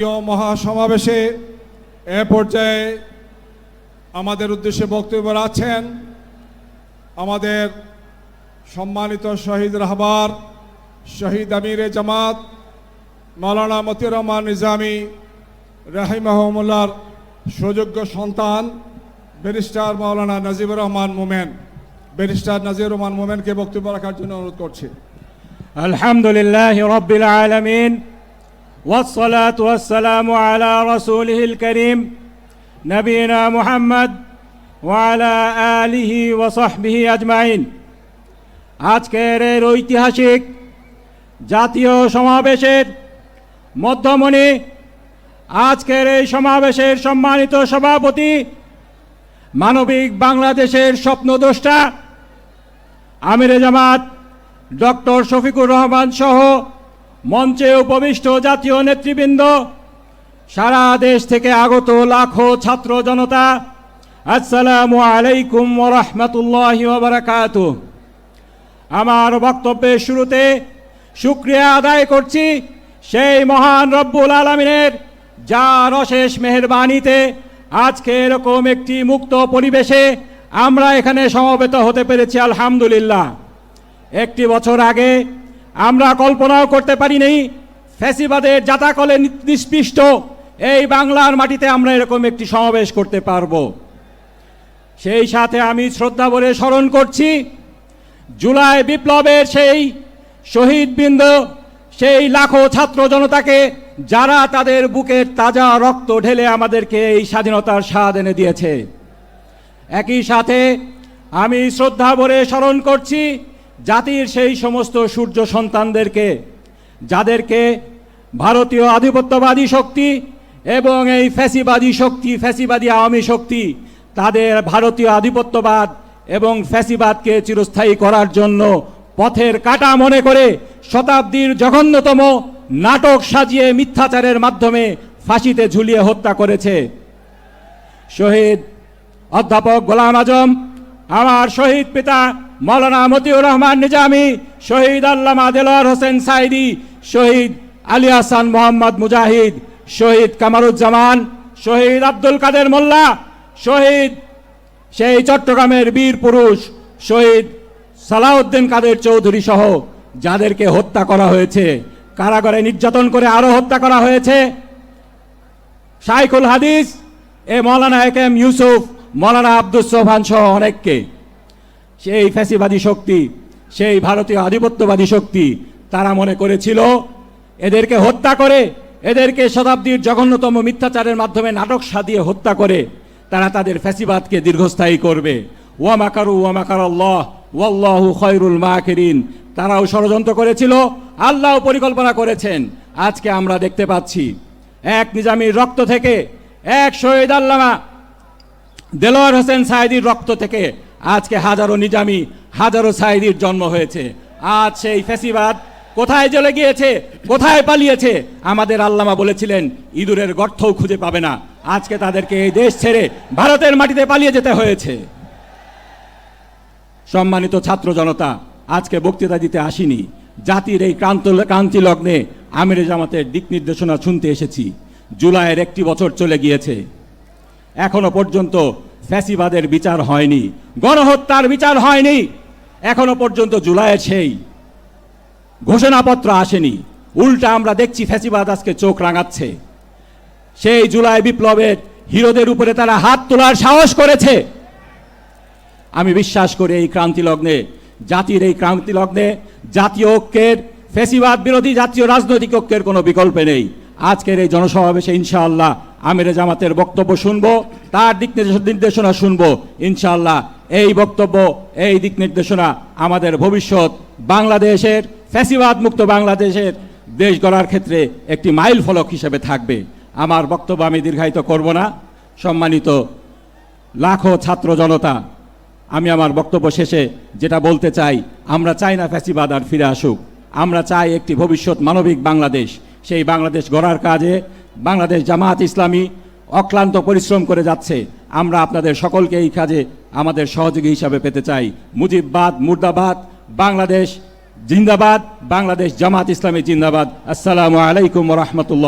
মহাসমাবেশে এ পর্যায়ে আমাদের উদ্দেশ্যে বক্তব্য রাখছেন আমাদের সম্মানিত শহীদ রাহবার, শহীদ আমিরে জামাত মৌলানা মতির রহমান নিজামী রাহিমাহমুল্লার সুযোগ্য সন্তান, ব্যারিস্টার মৌলানা নাজিবুর রহমান মোমেন। ব্যারিস্টার নাজির রহমান মোমেনকে বক্তব্য রাখার জন্য অনুরোধ করছি। আলহামদুলিল্লাহ রবিল আলমিন। والصلاة والسلام على رسوله الكريم نبينا محمد وعلى آله وصحبه أجمعين আজকের এর ঐতিহাসিক জাতীয় সমাবেশের মধ্যমণি আজকের এই সমাবেশের সম্মানিত সভাপতি মানবিক বাংলাদেশের স্বপ্নদ্রষ্টা আমিরে জামাত ডক্টর শফিকুর রহমান সহ মঞ্চে উপবিষ্ট জাতীয় নেতৃবৃন্দ, সারা দেশ থেকে আগত লাখো ছাত্র জনতা, আসসালামু আলাইকুম ওরহমতুল্লাহ বারাকাত। আমার বক্তব্যের শুরুতে শুক্রিয়া আদায় করছি সেই মহান রব্বুল আলমিনের, যার অশেষ মেহরবানিতে আজকে এরকম একটি মুক্ত পরিবেশে আমরা এখানে সমবেত হতে পেরেছি, আলহামদুলিল্লাহ। একটি বছর আগে আমরা কল্পনাও করতে পারিনি ফ্যাসিবাদের জাতাকলে নিষ্পিষ্ট এই বাংলার মাটিতে আমরা এরকম একটি সমাবেশ করতে পারব। সেই সাথে আমি শ্রদ্ধা বলে স্মরণ করছি, জুলাই বিপ্লবের সেই শহীদবৃন্দ সেই লাখো ছাত্র জনতাকে যারা তাদের বুকের তাজা রক্ত ঢেলে আমাদেরকে এই স্বাধীনতার স্বাদ এনে দিয়েছে। একই সাথে আমি শ্রদ্ধা ভরে স্মরণ করছি জাতির সেই সমস্ত সূর্য সন্তানদেরকে, যাদেরকে ভারতীয় আধিপত্যবাদী শক্তি এবং এই ফ্যাসিবাদী শক্তি, ফ্যাসিবাদী আওয়ামী শক্তি, তাদের ভারতীয় আধিপত্যবাদ এবং ফ্যাসিবাদকে চিরস্থায়ী করার জন্য পথের কাটা মনে করে শতাব্দীর জঘন্যতম নাটক সাজিয়ে মিথ্যাচারের মাধ্যমে ফাঁসিতে ঝুলিয়ে হত্যা করেছে। শহীদ অধ্যাপক গোলাম আজম, আমার শহীদ পিতা মৌলানা মতিউর রহমান নিজামি, শহীদ আল্লামা দেলোয়ার হোসেন সাইদি, শহীদ আলী হাসান মোহাম্মদ মুজাহিদ, শহীদ কামারুজ্জামান, শহীদ আব্দুল কাদের মোল্লা, শহীদ সেই চট্টগ্রামের বীর পুরুষ, শহীদ সালাউদ্দিন কাদের চৌধুরী সহ যাদেরকে হত্যা করা হয়েছে, কারাগারে নির্যাতন করে আরও হত্যা করা হয়েছে। শাইখুল হাদিস, এ Maulana A K M Yusuf, Maulana Abdul Sohan সহ অনেককে। সেই ফ্যাসিবাদী শক্তি, সেই ভারতীয় আধিপত্যবাদী শক্তি তারা মনে করেছিল, এদেরকে হত্যা করে, এদেরকে শতাব্দীর জঘন্যতম মিথ্যাচারের মাধ্যমে নাটক সাজিয়ে হত্যা করে তারা তাদের ফ্যাসিবাদকে দীর্ঘস্থায়ী করবে। ওয়ামাকারু ওয়ামাকার আল্লাহ ওয়াল্লাহু খয়রুল মাকিরিন। তারাও ষড়যন্ত্র করেছিল, আল্লাহ পরিকল্পনা করেছেন। আজকে আমরা দেখতে পাচ্ছি, এক নিজামীর রক্ত থেকে, এক শহীদ আল্লামা দেলোয়ার হোসেন সাইদির রক্ত থেকে আজকে হাজারো নিজামি, হাজারো সাইদির জন্ম হয়েছে। আজ সেই ফেসিবাদ কোথায় চলে গিয়েছে, কোথায় পালিয়েছে, আমাদের আল্লামা বলেছিলেন, ইঁদুরের গর্তও খুঁজে পাবে না। আজকে তাদেরকে এই দেশ ছেড়ে ভারতের মাটিতে পালিয়ে যেতে হয়েছে। সম্মানিত ছাত্র জনতা, আজকে বক্তৃতা দিতে আসিনি। জাতির এই ক্রান্ত ক্রান্তি লগ্নে আমিরে জামাতের দিক নির্দেশনা শুনতে এসেছি। জুলাইয়ের একটি বছর চলে গিয়েছে। এখনও পর্যন্ত ফ্যাসিবাদের বিচার হয়নি, গণহত্যার বিচার হয়নি। এখনও পর্যন্ত জুলাইয়ের সেই ঘোষণাপত্র আসেনি। উল্টা আমরা দেখছি ফ্যাসিবাদ আজকে চোখ রাঙাচ্ছে। সেই জুলাই বিপ্লবের হিরোদের উপরে তারা হাত তোলার সাহস করেছে। আমি বিশ্বাস করি এই ক্রান্তি লগ্নে জাতির এই ক্রান্তি লগ্নে জাতীয় ঐক্যের ফেসিবাদ বিরোধী জাতীয় রাজনৈতিক ঐক্যের কোনো বিকল্প নেই। আজকের এই জনসমাবেশে ইনশাআল্লাহ আমিরে জামাতের বক্তব্য শুনব, তার দিক নির্দেশনা শুনব। ইনশাআল্লাহ এই বক্তব্য, এই দিক নির্দেশনা আমাদের ভবিষ্যৎ বাংলাদেশের ফ্যাসিবাদ মুক্ত বাংলাদেশের দেশ গড়ার ক্ষেত্রে একটি মাইল ফলক হিসেবে থাকবে। আমার বক্তব্য আমি দীর্ঘায়িত করব না। সম্মানিত লাখো ছাত্র জনতা, আমি আমার বক্তব্য শেষে যেটা বলতে চাই, আমরা চাই না ফ্যাসিবাদ আর ফিরে আসুক। আমরা চাই একটি ভবিষ্যৎ মানবিক বাংলাদেশ। সেই বাংলাদেশ গড়ার কাজে বাংলাদেশ জামাত ইসলামী অক্লান্ত পরিশ্রম করে যাচ্ছে। আমরা আপনাদের সকলকে এই কাজে আমাদের সহযোগী হিসাবে পেতে চাই। মুজিববাদ, মুর্দাবাদ, বাংলাদেশ জিন্দাবাদ, বাংলাদেশ জামাত ইসলামী জিন্দাবাদ। আসসালামু আলাইকুম রহমতুল্লাহ।